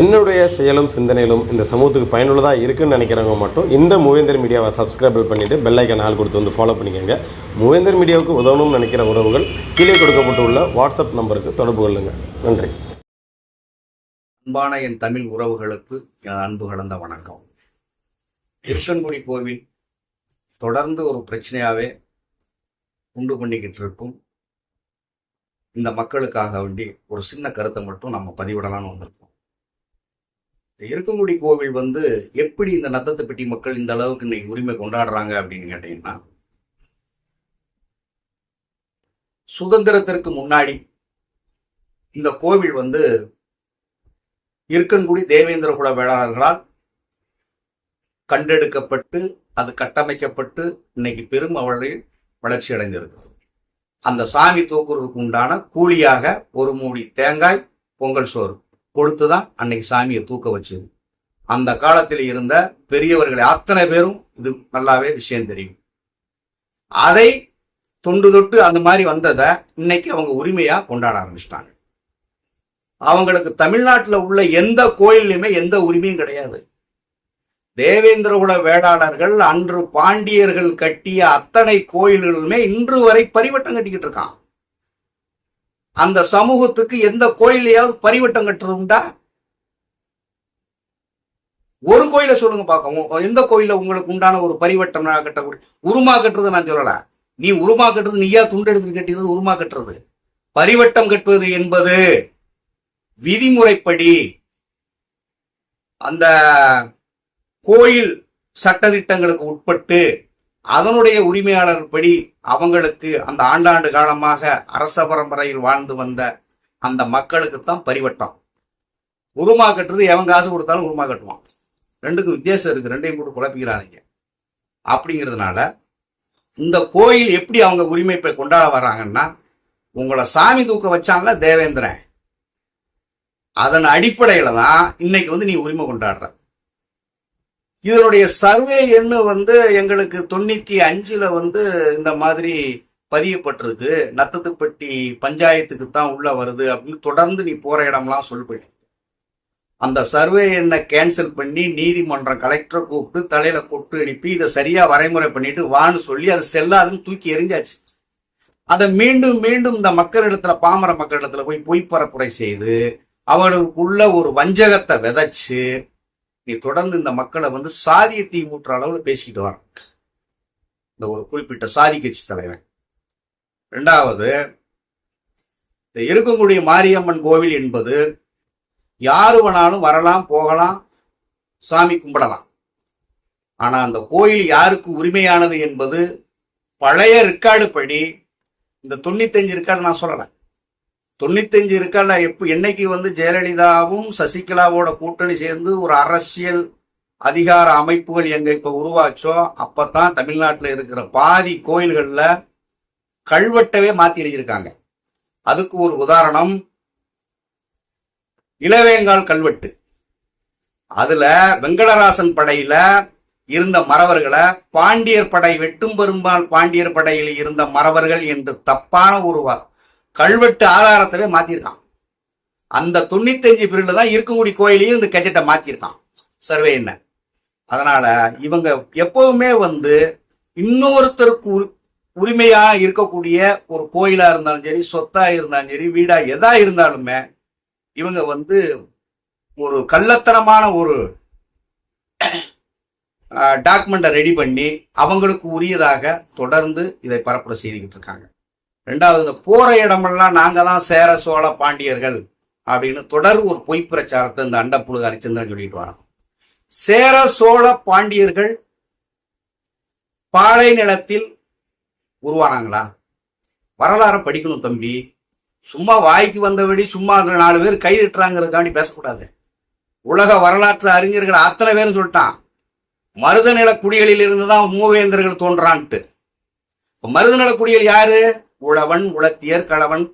என்னுடைய செயலும் சிந்தனையிலும் இந்த சமூகத்துக்கு பயனுள்ளதாக இருக்குன்னு நினைக்கிறவங்க மட்டும் இந்த மூவேந்தர் மீடியாவை சப்ஸ்கிரைப் பண்ணிவிட்டு பெல்லைக்கன் ஆள் கொடுத்து வந்து ஃபாலோ பண்ணிக்கோங்க. மூவேந்தர் மீடியாவுக்கு உதவணும்னு நினைக்கிற உறவுகள் கீழே கொடுக்கப்பட்டுள்ள வாட்ஸ்அப் நம்பருக்கு தொடர்பு கொள்ளுங்கள் நன்றி. அன்பான என் தமிழ் உறவுகளுக்கு என் அன்பு கலந்த வணக்கம். திருக்கன்குடி கோவில் தொடர்ந்து ஒரு பிரச்சனையாகவே உண்டு பண்ணிக்கிட்டு இருக்கும். இந்த மக்களுக்காக வேண்டி ஒரு சின்ன கருத்தை மட்டும் நம்ம பதிவிடலாம்னு வந்திருக்கோம். இருக்கங்குடி கோவில் வந்து எப்படி இந்த நத்தத்துப்பட்டி மக்கள் இந்த அளவுக்கு இன்னைக்கு உரிமை கொண்டாடுறாங்க அப்படின்னு கேட்டீங்கன்னா சுதந்திரத்திற்கு முன்னாடி இந்த கோவில் வந்து இருக்கன்குடி தேவேந்திர குல வேளாளர்களால் கண்டெடுக்கப்பட்டு அது கட்டமைக்கப்பட்டு இன்னைக்கு பெரும் அவளில் வளர்ச்சி அடைந்திருக்கிறது. அந்த சாமி தூக்குறதுக்கு உண்டான கூலியாக ஒரு மூடி தேங்காய் பொங்கல் சோறு. கொடுத்து தான் அன்னைக்கு சாமியை தூக்க வச்சது. அந்த காலத்தில் இருந்த பெரியவர்களை அத்தனை பேரும் இது நல்லாவே விஷயம் தெரியும். அதை தொண்டு தொட்டு அந்த மாதிரி வந்ததை இன்னைக்கு அவங்க உரிமையா கொண்டாட ஆரம்பிச்சிட்டாங்க. அவங்களுக்கு தமிழ்நாட்டில் உள்ள எந்த கோயில்லையுமே எந்த உரிமையும் கிடையாது. தேவேந்திரகுல வேளாளர்கள் அன்று பாண்டியர்கள் கட்டிய அத்தனை கோயில்களுமே இன்று வரை பரிவட்டம் கட்டிக்கிட்டு இருக்கான். அந்த சமூகத்துக்கு எந்த கோயிலையாவது பரிவட்டம் கட்டுறதுண்டா? ஒரு கோயிலை சொல்லுங்க பார்க்கவும் எந்த கோயில உங்களுக்கு உண்டான ஒரு பரிவட்டம் கட்டக்கூடிய? உருமா கட்டுறது நான் சொல்லல. நீ உருமா கட்டுறது நீயா துண்டு எடுத்து கட்டியது உருமா கட்டுறது. பரிவட்டம் கட்டுவது என்பது விதிமுறைப்படி அந்த கோயில் சட்டதிட்டங்களுக்கு உட்பட்டு அதனுடைய உரிமையாளர் படி அவங்களுக்கு அந்த ஆண்டாண்டு காலமாக அரச பரம்பரையில் வாழ்ந்து வந்த அந்த மக்களுக்கு தான் பரிவட்டம். உருமா கட்டுறது எவன் காசு கொடுத்தாலும் உருமா கட்டுவான். ரெண்டுக்கும் வித்தியாசம் இருக்கு. ரெண்டையும் போட்டு குழப்பிக்கிறாங்க அப்படிங்கிறதுனால இந்த கோயில் எப்படி அவங்க உரிமை போய் கொண்டாட வர்றாங்கன்னா உங்களை சாமி தூக்க வச்சாங்கள தேவேந்திரன். அதன் அடிப்படையில் தான் இன்னைக்கு வந்து நீ உரிமை கொண்டாடுற. இதனுடைய சர்வே எண்ணு வந்து எங்களுக்கு தொண்ணூத்தி அஞ்சுல வந்து இந்த மாதிரி பதியப்பட்டிருக்கு. நத்தத்துப்பட்டி பஞ்சாயத்துக்கு தான் உள்ள வருது அப்படின்னு தொடர்ந்து நீ போற இடம்லாம் சொல்லுபடி அந்த சர்வே எண்ணை கேன்சல் பண்ணி நீதிமன்றம் கலெக்டரை கூப்பிட்டு தலையில கொட்டு அனுப்பி இதை சரியா வரைமுறை பண்ணிட்டு வான்னு சொல்லி அது செல்லாதுன்னு தூக்கி எரிஞ்சாச்சு அதை மீண்டும் மீண்டும் இந்த மக்களிடத்துல பாமர மக்களிடத்துல போய் பொய் பரப்புரை செய்து அவர்களுக்குள்ள ஒரு வஞ்சகத்தை விதைச்சு நீ தொடர்ந்து இந்த மக்களை வந்து சாதிய தீ மூட்டுற அளவில் பேசிக்கிட்டு வர இந்த ஒரு குறிப்பிட்ட சாதி கட்சி தலைவன். ரெண்டாவது இந்த இருக்கக்கூடிய மாரியம்மன் கோவில் என்பது யாரு வேணாலும் வரலாம் போகலாம் சாமி கும்பிடலாம். ஆனா அந்த கோயில் யாருக்கு உரிமையானது என்பது பழைய ரெக்கார்டு படி இந்த தொண்ணூத்தஞ்சு ரெக்கார்டு நான் சொல்லலை. தொண்ணூத்தஞ்சு இருக்கால எப்போ என்னைக்கு வந்து ஜெயலலிதாவும் சசிகலாவோட கூட்டணி சேர்ந்து ஒரு அரசியல் அதிகார அமைப்புகள் எங்க இப்ப உருவாச்சோ அப்பதான் தமிழ்நாட்டில் இருக்கிற பாதி கோயில்கள்ல கல்வெட்டவே மாத்தி எழுதியிருக்காங்க. அதுக்கு ஒரு உதாரணம் இளவேங்கால் கல்வெட்டு. அதுல வெங்கடராசன் படையில இருந்த மறவர்களை பாண்டியர் படை வெட்டும் பெரும்பால் பாண்டியர் படையில் இருந்த மறவர்கள் என்று தப்பான ஒரு கல்வெட்டு ஆதாரத்தவே மாத்திருக்கான். அந்த தொண்ணூத்தஞ்சு பீரியட்ல தான் இருக்கங்குடி கோயிலையும் இந்த கெஜெட்டை மாத்திருக்கான். சர்வே என்ன? அதனால இவங்க எப்பவுமே வந்து இன்னொருத்தருக்கு உரி- உரிமையா இருக்கக்கூடிய ஒரு கோயிலா இருந்தாலும் சரி சொத்தா இருந்தாலும் சரி வீடா எதா இருந்தாலுமே இவங்க வந்து ஒரு கள்ளத்தனமான ஒரு டாக்குமெண்ட்டை ரெடி பண்ணி அவங்களுக்கு உரியதாக தொடர்ந்து இதை பரப்புரை செய்துக்கிட்டு இருக்காங்க. ரெண்டாவது இந்த போற இடமெல்லாம் நாங்க தான் சேர சோழ பாண்டியர்கள் அப்படின்னு தொடர் ஒரு பொய் பிரச்சாரத்தை இந்த அண்டப்புழு ஹரிச்சந்திரன் சொல்லிட்டு வரோம் சேர சோழ பாண்டியர்கள் பாலை நிலத்தில் உருவானாங்களா? வரலாறை படிக்கணும் தம்பி. சும்மா வாய்க்கு வந்தபடி சும்மா அந்த நாலு பேர் கைதிட்டுறாங்கிறதுக்காண்டி பேசக்கூடாது. உலக வரலாற்று அறிஞர்கள் அத்தனை பேரும் சொல்லிட்டான். மருத நில குடிகளில் இருந்து தான் மூவேந்தர்கள் தோன்றான்ட்டு. இப்போ மருத நில குடிகள் யாரு? உழவன் உளத்தியர் களவன்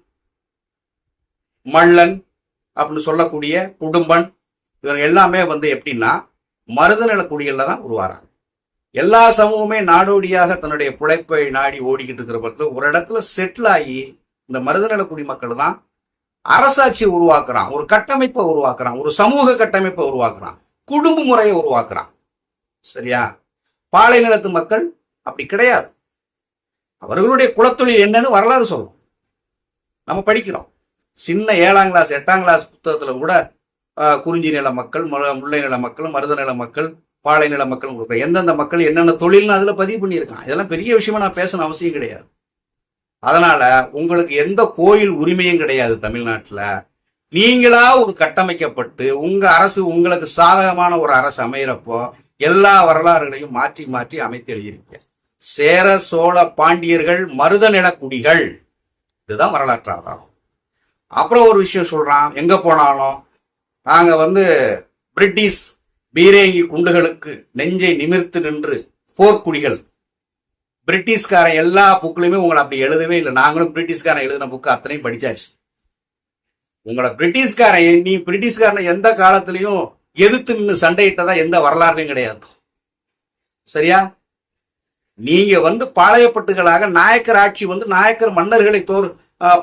மள்ளன் அப்படின்னு சொல்லக்கூடிய குடும்பன் இவங்க எல்லாமே வந்து எப்படின்னா மருதநில குடிகளில் தான் உருவாராங்க எல்லா சமூகமே நாடோடியாக தன்னுடைய பிழைப்பை நாடி ஓடிக்கிட்டு இருக்கிற பட்சத்தில் ஒரு இடத்துல செட்டில் ஆகி இந்த மருதநல குடிமக்கள் தான் அரசாட்சியை உருவாக்குறான் ஒரு கட்டமைப்பை உருவாக்குறான் ஒரு சமூக கட்டமைப்பை உருவாக்குறான் குடும்ப முறையை உருவாக்குறான். சரியா? பாலை நிலத்து மக்கள் அப்படி கிடையாது. அவர்களுடைய குலத்தொழில் என்னன்னு வரலாறு சொல்லும் நம்ம படிக்கிறோம். சின்ன ஏழாம் கிளாஸ் எட்டாம் கிளாஸ் புத்தகத்தில் கூட குறிஞ்சி நில மக்கள் முல்லை நில மக்கள் மருத நில மக்கள் பாலை நில மக்கள் கொடுக்குறோம் எந்தெந்த மக்கள் என்னென்ன தொழில்னு அதில் பதிவு பண்ணியிருக்கான் இதெல்லாம் பெரிய விஷயமா நான் பேசணும் அவசியம் கிடையாது. அதனால உங்களுக்கு எந்த கோயில் உரிமையும் கிடையாது தமிழ்நாட்டில். நீங்களா ஒரு கட்டமைக்கப்பட்டு உங்க அரசு உங்களுக்கு சாதகமான ஒரு அரசு அமையிறப்போ எல்லா வரலாறுகளையும் மாற்றி மாற்றி அமைத்து எழுதியிருக்கேன் சேர சோழ பாண்டியர்கள் மருத நிலக்குடிகள் இதுதான் வரலாற்று ஆதாரம். அப்புறம் ஒரு விஷயம் சொல்றான் எங்க போனாலும் நாங்க வந்து பிரிட்டிஷ் பீரேங்கி குண்டுகளுக்கு நெஞ்சை நிமிர்த்து நின்று போர்க்குடிகள் பிரிட்டிஷ்காரன் எல்லா புக்லையுமே உங்களை அப்படி எழுதவே இல்லை. நாங்களும் பிரிட்டிஷ்காரன் எழுதின புக்கு அத்தனையும் படிச்சாச்சு. உங்களை பிரிட்டிஷ்காரன் நீ பிரிட்டிஷ்காரனை எந்த காலத்திலையும் எதிர்த்து நின்று சண்டையிட்டதா எந்த வரலாறுலையும் கிடையாது. சரியா? நீங்க வந்து பாளையப்பட்டுகளாக நாயக்கர் ஆட்சி வந்து நாயக்கர் மன்னர்களை தோர்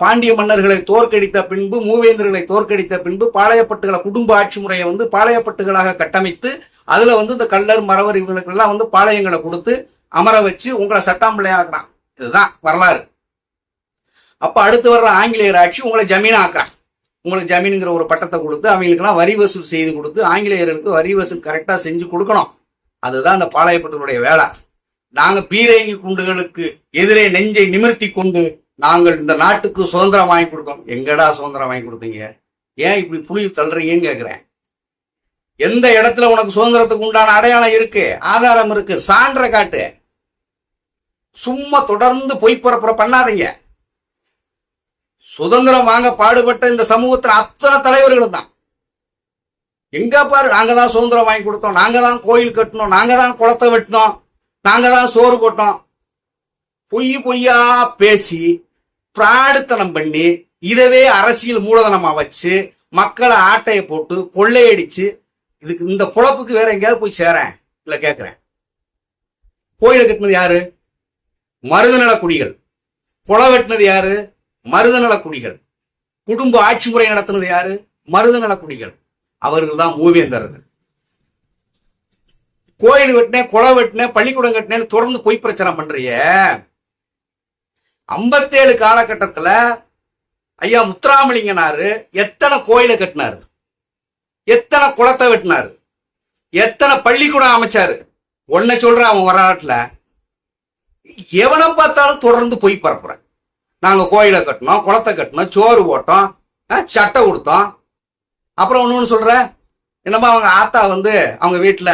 பாண்டிய மன்னர்களை தோற்கடித்த பின்பு மூவேந்தர்களை தோற்கடித்த பின்பு பாளையப்பட்டுகளை குடும்ப ஆட்சி முறையை வந்து பாளையப்பட்டுகளாக கட்டமைத்து அதுல வந்து இந்த கல்லர் மறவர் இவங்களுக்கெல்லாம் வந்து பாளையங்களை கொடுத்து அமர வச்சு உங்களை சட்டாம்பிள்ளை ஆக்குறான் இதுதான் வரலாறு. அப்ப அடுத்து வர்ற ஆங்கிலேயர் ஆட்சி உங்களை ஜமீன் ஆக்குறான் உங்களுக்கு ஜமீனுங்கிற ஒரு பட்டத்தை கொடுத்து அவங்களுக்கெல்லாம் வரி வசூல் செய்து கொடுத்து ஆங்கிலேயர்களுக்கு வரி வசூல் கரெக்டா செஞ்சு கொடுக்கணும். அதுதான் அந்த பாளையப்பட்டவருடைய வேலை. நாங்க பீரங்கி குண்டுகளுக்கு எதிரே நெஞ்சை நிமிர்த்தி கொண்டு நாங்கள் இந்த நாட்டுக்கு சுதந்திரம் வாங்கி கொடுத்தோம் எங்கடா சுதந்திரம் வாங்கி கொடுத்தீங்க? ஏன் இப்படி புளி தள்ளுறீங்கன்னு கேட்குறேன் எந்த இடத்துல உனக்கு சுதந்திரத்துக்கு உண்டான அடையாளம் இருக்கு? ஆதாரம் இருக்கு. சான்ற காட்டு. சும்மா தொடர்ந்து பொய் பரப்புற பண்ணாதீங்க. சுதந்திரம் வாங்க பாடுபட்ட இந்த சமூகத்தில் அத்தனை தலைவர்களும் தான். எங்க பாரு நாங்க தான் சுதந்திரம் வாங்கி கொடுத்தோம். நாங்க தான் கோயில் கட்டினோம். நாங்க தான் குளத்தை வெட்டினோம். நாங்க தான் சோறு போட்டோம். பொய் பொய்யா பேசி பிராடுத்தனம் பண்ணி இதவே அரசியல் மூலதனமா வச்சு மக்களை ஆட்டையை போட்டு கொள்ளையடிச்சு இதுக்கு இந்த பொழப்புக்கு வேற எங்கேயாவது போய் சேரேன் இல்ல கேட்குறேன் கோயிலை கட்டினது யாரு? மருதநல குடிகள். குளை வெட்டினது யாரு? மருதநல குடிகள். குடும்ப ஆட்சி முறை நடத்தினது யாரு? மருதநல குடிகள். அவர்கள் தான் மூவேந்தர்கள். கோயில் வெட்டினேன் குளம் வெட்டினேன் பள்ளிக்கூடம் கட்டினேன்னு தொடர்ந்து பொய் பிரச்சனை பண்றிய. ஐம்பத்தேழு காலகட்டத்துல ஐயா முத்துராமலிங்கனாரு எத்தனை கோயிலை கட்டினாரு? எத்தனை குளத்தை வெட்டினாரு? எத்தனை பள்ளிக்கூடம் அமைச்சாரு? ஒன்ன சொல்ற அவன் வரலாற்றுல. எவனை பார்த்தாலும் தொடர்ந்து பொய் பரப்புறேன் நாங்க கோயிலை கட்டினோம் குளத்தை கட்டினோம் சோறு போட்டோம் சட்டை கொடுத்தோம் அப்புறம் ஒன்று சொல்ற என்னமா அவங்க ஆத்தா வந்து அவங்க வீட்டில்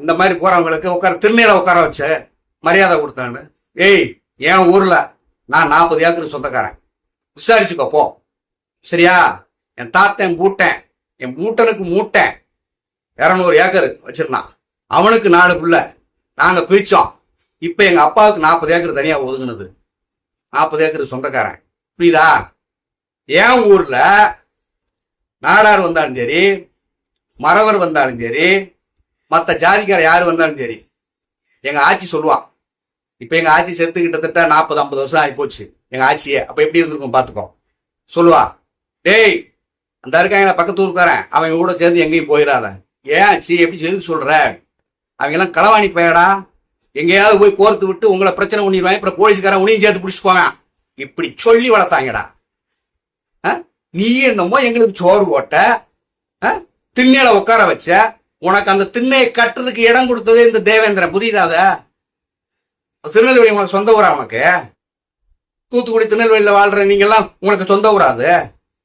இந்த மாதிரி போறவங்களுக்கு உட்கார திருநீரை உட்கார வச்சு மரியாதை கொடுத்தான்னு. ஏய் என் ஊர்ல நான் நாற்பது ஏக்கர் சொந்தக்காரன். விசாரிச்சுக்கோ போ. சரியா? என் தாத்தன் பூட்டேன். என் மூட்டனுக்கு மூட்டேன். இரநூறு ஏக்கர் வச்சிருந்தான். அவனுக்கு நாலு பிள்ளை. நாங்க பிரிச்சோம். இப்ப எங்க அப்பாவுக்கு நாற்பது ஏக்கர் தனியா ஒதுங்கினது. நாற்பது ஏக்கர் சொந்தக்காரன். புரியுதா? என் ஊர்ல நாடார் வந்தாலும் சரி மறவர் வந்தாலும் சரி மற்ற ஜாதிக்கார யார் வந்தாலும் சரி எங்கள் ஆட்சி சொல்லுவான் இப்போ எங்கள் ஆட்சி செத்து கிட்டத்தட்ட நாற்பது ஐம்பது வருஷம் ஆகி போச்சு. எங்கள் ஆட்சியை. அப்போ எப்படி இருந்திருக்கும் பார்த்துக்கோ சொல்லுவா. டேய் அந்த இருக்காங்க பக்கத்து ஊருக்காரன் அவன் கூட சேர்ந்து எங்கேயும் போயிடாத. ஏன் ஆச்சு எப்படி எதுக்கு சொல்கிற அவங்க எல்லாம் களவாணி பயடா. எங்கேயாவது போய் கோர்த்து விட்டு உங்களை பிரச்சனை பண்ணிடுவாங்க அப்புறம் போலீஸ்காரன் உனியும் சேர்த்து பிடிச்சு போவேன். இப்படி சொல்லி வளர்த்தாங்கடா. ஆ? நீ என்னமோ எங்களுக்கு சோறு போட்ட ஆ? திண்ணையில உட்கார வச்ச உனக்கு அந்த திண்ணையை கட்டுறதுக்கு இடம் கொடுத்ததே இந்த தேவேந்திரன். புரியுதா திருநெல்வேலி உனக்கு சொந்த ஊரா உனக்கு? தூத்துக்குடி திருநெல்வேலியில் வாழ்ற நீங்கெல்லாம் உனக்கு சொந்த ஊரா அது?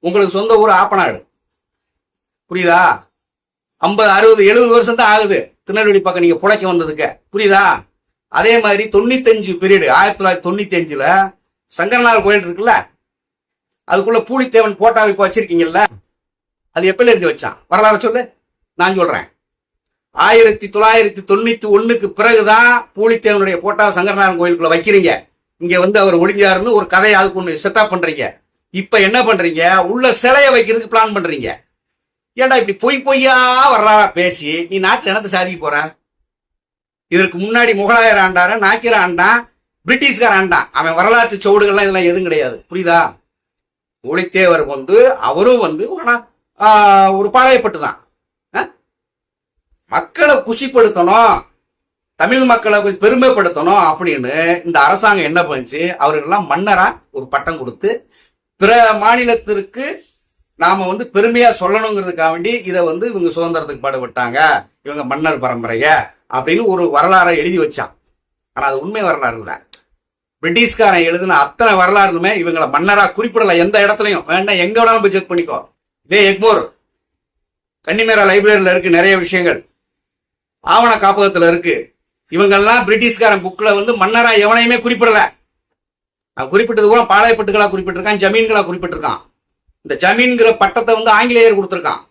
உங்களுக்கு சொந்த ஊர் ஆப்பநாடு. புரியுதா? ஐம்பது அறுபது எழுபது வருஷம் தான் ஆகுது திருநெல்வேலி பக்கம் நீங்கள் புழைக்க வந்ததுக்கு. புரியுதா? அதே மாதிரி தொண்ணூத்தஞ்சு பீரியடு ஆயிரத்தி தொள்ளாயிரத்தி தொண்ணூத்தி அஞ்சுல சங்கரநாத கோயில் இருக்குல்ல? அதுக்குள்ள பூலித்தேவன் போட்டோ இப்போ வச்சிருக்கீங்கல்ல? அது எப்பல இருந்து வச்சான்? வரலாறு சொல்லு. நான் சொல்றேன். ஆயிரத்தி தொள்ளாயிரத்தி தொண்ணூத்தி ஒண்ணுக்கு பிறகுதான் பூலித்தேவனுடைய போட்டாவை சங்கரநாதன் கோயிலுக்குள்ள வைக்கிறீங்க. இங்க வந்து அவர் ஒளிஞ்சாருன்னு ஒரு கதையை அதுக்கு ஒண்ணு செட்டப் பண்றீங்க. இப்ப என்ன பண்றீங்க? உள்ள சிலையை வைக்கிறதுக்கு பிளான் பண்றீங்க. ஏன்டா இப்படி பொய் பொய்யா வரலாறா பேசி நீ நாட்டுல என்னத்தை சாதிக்க போற? இதற்கு முன்னாடி முகலாயர் ஆண்டார நாக்கிர ஆண்டான் பிரிட்டிஷ்கார ஆண்டான். அவன் வரலாற்று சோடுகள்லாம் இதெல்லாம் எதுவும் கிடையாது. புரியுதா? ஒளித்தேவர் வந்து அவரும் வந்து ஒரு பாளையப்பட்டு தான். மக்களை குஷிப்படுத்தணும். தமிழ் மக்களை பெருமைப்படுத்தணும் அப்படின்னு இந்த அரசாங்கம் என்ன பண்ணுச்சு? அவர்களெல்லாம் மன்னரா ஒரு பட்டம் கொடுத்து பிற மாநிலத்திற்கு நாம வந்து பெருமையா சொல்லணுங்கிறதுக்காக வேண்டி இதை வந்து இவங்க சுதந்திரத்துக்கு பாடுபட்டாங்க. இவங்க மன்னர் பரம்பரைய அப்படின்னு ஒரு வரலாறை எழுதி வச்சான். ஆனா அது உண்மை வரலாறு இல்லை. பிரிட்டிஷ்காரன் எழுதின அத்தனை வரலாறுமே இவங்களை மன்னரா குறிப்பிடல. எந்த இடத்துலையும். வேண்டாம் எங்க வேணாலும் போய் செக் பண்ணிக்கோ. இதே எக்மோர். கன்னிமேரா லைப்ரரியில இருக்கு நிறைய விஷயங்கள். ஆவண காப்பகத்துல இருக்கு. இவங்கெல்லாம் பிரிட்டிஷ்காரன் புக்ல வந்து மன்னரா எவனையுமே குறிப்பிடல. அவன் குறிப்பிட்டது கூட பாளையப்பட்டுகளா குறிப்பிட்டிருக்கான் ஜமீன்களா குறிப்பிட்டிருக்கான். இந்த ஜமீன்கிற பட்டத்தை வந்து ஆங்கிலேயர் கொடுத்துருக்கான்.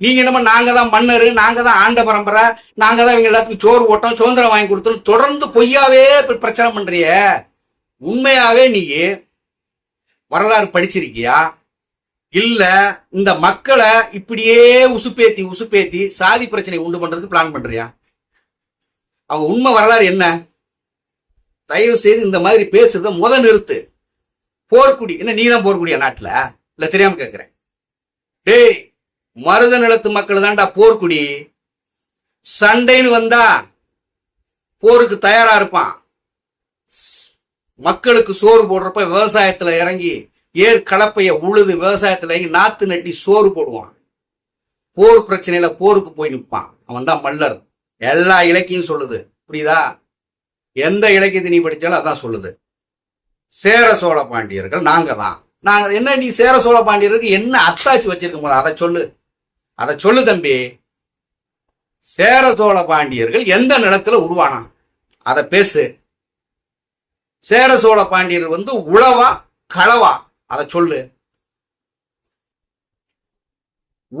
நீங்க என்னமோ நாங்க தான் மன்னர் நாங்க தான் ஆண்ட பரம்பரை நாங்க தான் இவங்க எல்லாத்துக்கும் சோறு ஓட்டம் சுதந்திரம் வாங்கி கொடுத்தோம் தொடர்ந்து பொய்யாவே பிரச்சனை பண்றிய. உண்மையாவே நீ வரலாறு படிச்சிருக்கியா? இல்ல இந்த மக்களை இப்படியே உசுப்பேத்தி உசுப்பேத்தி சாதி பிரச்சனை உண்டு பண்றதுக்கு பிளான் பண்றியா? அவங்க உண்மை வரலாறு என்ன? தயவு செய்து இந்த மாதிரி பேசுறத முத நிறுத்து. போர்க்குடி என்ன நீ தான் போர்க்குடியா நாட்டுல? இல்ல தெரியாம கேக்குறேன். டேய் மருத நிலத்து மக்கள் தான்டா போர்க்குடி. சண்டைன்னு வந்தா போருக்கு தயாரா இருப்பான். மக்களுக்கு சோறு போடுறப்ப விவசாயத்துல இறங்கி ஏர் கலப்பைய உழுது விவசாயத்தில் நாற்று நாத்து நட்டி சோறு போடுவான். போர் பிரச்சனையில போருக்கு போய் நிற்பான் அவன் தான் மல்லர் எல்லா இலக்கியம் சொல்லுது. புரியுதா? எந்த இலக்கியத்தை நீ படித்தாலும் அதான் சொல்லுது. சேர சோழ பாண்டியர்கள் நாங்க தான் நாங்க என்ன நீ சேர சோழ பாண்டியருக்கு என்ன அத்தாச்சி வச்சிருக்கும் போது அதை சொல்லு. அதை சொல்லு தம்பி. சேர சோழ பாண்டியர்கள் எந்த நிலத்துல உருவானான் அதை பேசு. சேர சோழ பாண்டியர் வந்து உழவா களவா? அதை சொல்லு.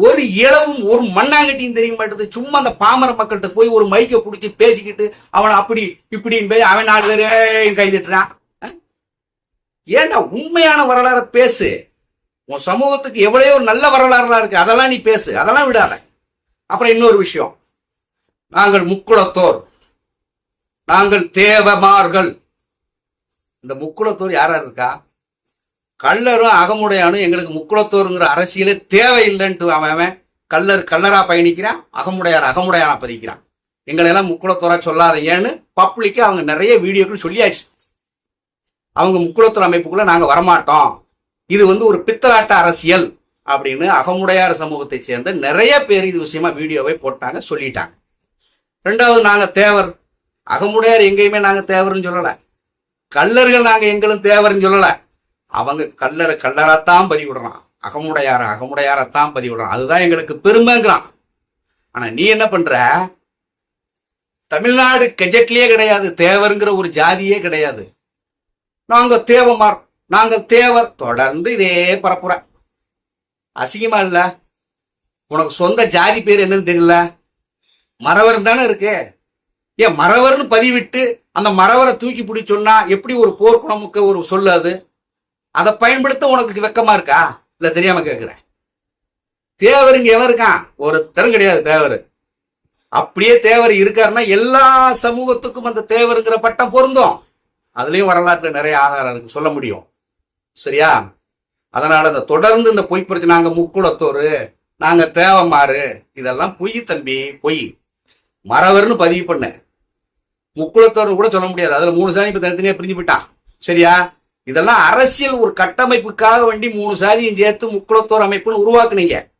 ஒரு இளவும் ஒரு மண்ணாங்கட்டியும் தெரிய மாட்டேது சும்மா அந்த பாமர மக்கள்கிட்ட போய் ஒரு மைக்கை பிடிச்சி பேசிக்கிட்டு அவனை அப்படி இப்படின்னு போய் அவன் நாலு பேர் கை தட்டுறான். ஏன்டா உண்மையான வரலாறை பேசு. உன் சமூகத்துக்கு எவ்வளவோ நல்ல வரலாறுலாம் இருக்கு. அதெல்லாம் நீ பேசு. அதெல்லாம் விடாத. அப்புறம் இன்னொரு விஷயம். நாங்கள் முக்குளத்தோர். நாங்கள் தேவமார்கள். இந்த முக்குளத்தோர் யாரா இருக்கா? கள்ளரும் அகமுடையானும் எங்களுக்கு முக்குளத்தோருங்கிற அரசியலே தேவையில்லைன்ட்டு அவன் கல்லர் கள்ளர் பயணிக்கிறான் அகமுடையார் அகமுடையானா பதிக்கிறான். எங்களை எல்லாம் சொல்லாத ஏன்னு பப்ளிக்கா அவங்க நிறைய வீடியோக்கள் சொல்லியாச்சு. அவங்க முக்குளத்தோர் அமைப்புக்குள்ள நாங்கள் வரமாட்டோம். இது வந்து ஒரு பித்தலாட்ட அரசியல் அப்படின்னு அகமுடையார் சமூகத்தை சேர்ந்த நிறைய பேர் இது விஷயமா வீடியோவை போட்டாங்க சொல்லிட்டாங்க. ரெண்டாவது நாங்கள் தேவர். அகமுடையார் எங்கேயுமே நாங்கள் தேவர்னு சொல்லலை. கள்ளர்கள் நாங்கள் எங்களும் தேவர்னு சொல்லலை. அவங்க கல்லறை பதி பதிவிடுறான். அகமுடையார அகமுடையாரத்தான் பதிவிடுறான். அதுதான் எங்களுக்கு பெருமைங்கிறான். ஆனா நீ என்ன பண்ற? தமிழ்நாடு கெஜெட்லயே கிடையாது. தேவருங்கிற ஒரு ஜாதியே கிடையாது. நாங்க தேவமார் நாங்கள் தேவர். தொடர்ந்து இதே பரப்புற. அசிங்கமா இல்ல? உனக்கு சொந்த ஜாதி பேர் என்னன்னு தெரியல? மறவர் தானே இருக்கு. ஏன் மறவர்னு பதிவிட்டு அந்த மறவரை தூக்கி பிடி சொன்னா எப்படி ஒரு போர்க்குணமுக்க ஒரு சொல்லு அதை பயன்படுத்த உனக்கு வெக்கமா இருக்கா? இல்ல தெரியாம கேட்கிறேன். தேவர் இங்க எவன் இருக்கான்? ஒருத்தரும் கிடையாது தேவர். அப்படியே தேவர் இருக்காருன்னா எல்லா சமூகத்துக்கும் அந்த தேவருங்கிற பட்டம் பொருந்தும். அதுலயும் வரலாற்றுல நிறைய ஆதாரம் இருக்கு சொல்ல முடியும். சரியா? அதனால அந்த தொடர்ந்து இந்த பொய் பிரச்சனை நாங்க முக்குளத்தோரு நாங்க தேவமாறு இதெல்லாம் பொய் தம்பி பொய். மறவர்னு பதிவு பண்ண. முக்குளத்தோர்னு கூட சொல்ல முடியாது. அதுல மூணு சாமி இப்ப தனித்தனியா பிரிஞ்சு போயிட்டான். சரியா? இதெல்லாம் அரசியல் ஒரு கட்டமைப்புக்காக வேண்டி மூணு சாதியும் சேர்த்து முக்குளத்தோர் அமைப்புன்னு உருவாக்குனீங்க.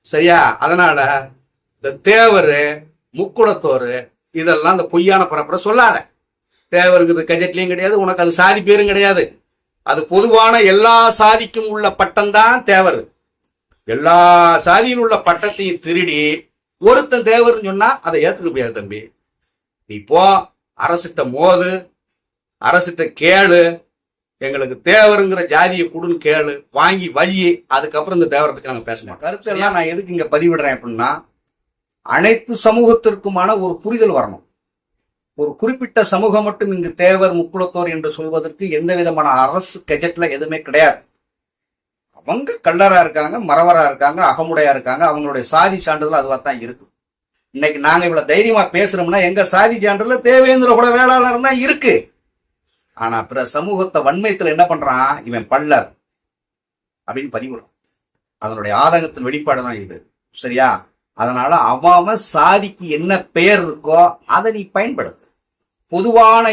சரியா? அதனால இந்த தேவர் முக்குளத்தோர் இதெல்லாம் இந்த பொய்யான பரப்புரை சொல்லாத. தேவருக்கு கஜெட்லையும் கிடையாது உனக்கு அது சாதி பேரும் கிடையாது. அது பொதுவான எல்லா சாதிக்கும் உள்ள பட்டம் தான் தேவர். எல்லா சாதியில் உள்ள பட்டத்தையும் திருடி ஒருத்தன் தேவர்னு சொன்னா அதை ஏத்துக்க முடியாது தம்பி. நீ போ அரசிட்ட மோது அரசிட்ட கேளு எங்களுக்கு தேவருங்கிற ஜாதியை கொடுன்னு கேளு வாங்கி வழி அதுக்கப்புறம் இந்த தேவரை பத்தி நாங்க பேச மாட்டோம். கருத்து எல்லாம் நான் எதுக்கு இங்க பதிவிடுறேன் அப்படின்னா அனைத்து சமூகத்திற்குமான ஒரு புரிதல் வரணும். ஒரு குறிப்பிட்ட சமூகம் மட்டும் இங்கு தேவர் முக்குளத்தோர் என்று சொல்வதற்கு எந்த விதமான அரசு கெஜெட்ல எதுவுமே கிடையாது. அவங்க கள்ளரா இருக்காங்க மறவரா இருக்காங்க அகமுடையா இருக்காங்க அவங்களுடைய சாதி சான்றிதழ் அதுவா தான் இருக்கு. இன்னைக்கு நாங்க இவ்வளவு தைரியமா பேசுறோம்னா எங்க சாதி சான்றிதழ் தேவேந்திர குல வேளாளர் தான் இருக்கு. ஆனா பிற சமூகத்தை வன்மையத்துல என்ன பண்றான்? இவன் பள்ளர் அப்படின்னு பதிவிடும் அதனுடைய ஆதங்கத்தின் வெளிப்பாடு தான் இது. சரியா? அதனால அவன் அவன் சாதிக்கு என்ன பெயர் இருக்கோ அதை நீ பயன்படுத்து. பொதுவான